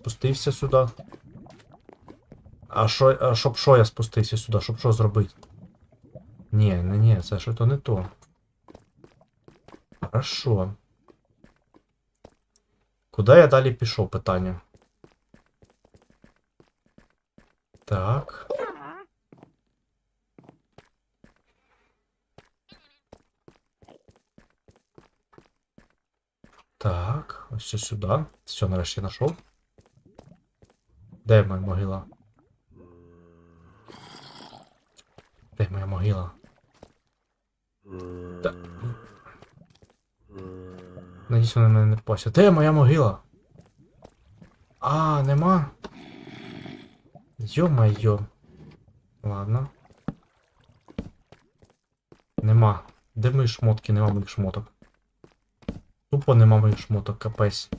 спустився сюди. А що, а щоб що я спустився сюди? Щоб що зробити? Ні, не ні, це що то не то. Хорошо. Куди я далі пішов, питання? Так. Так, ось сюди. Все, нарешті знайшов. Де моя могила? Де моя могила? Та... Надіюсь, вона мене не впасться. Де моя могила? А, нема. Йо-майо. Ладно. Нема. Де мої шмотки? Нема моїх шмоток. Тупо нема моїх шмоток, капець.